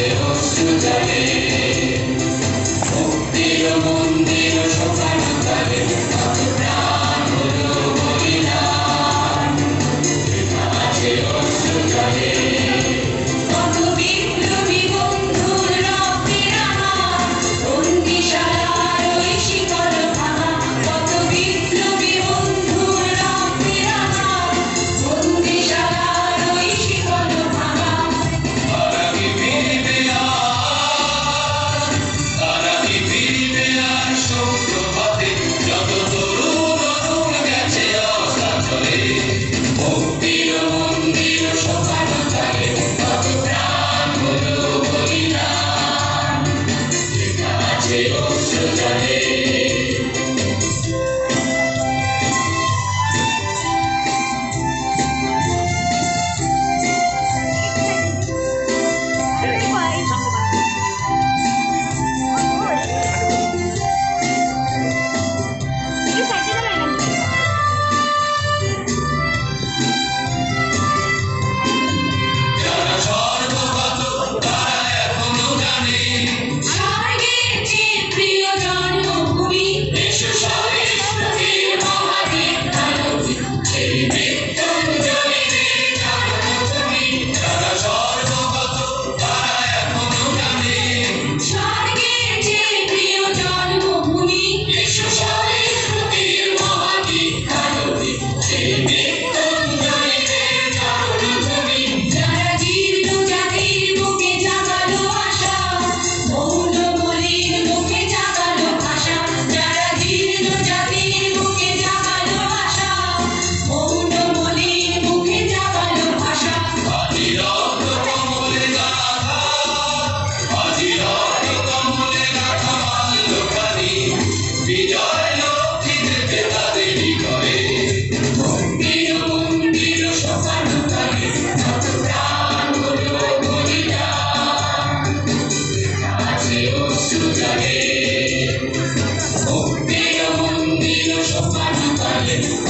Deus te darei, o teu amor. Yeah.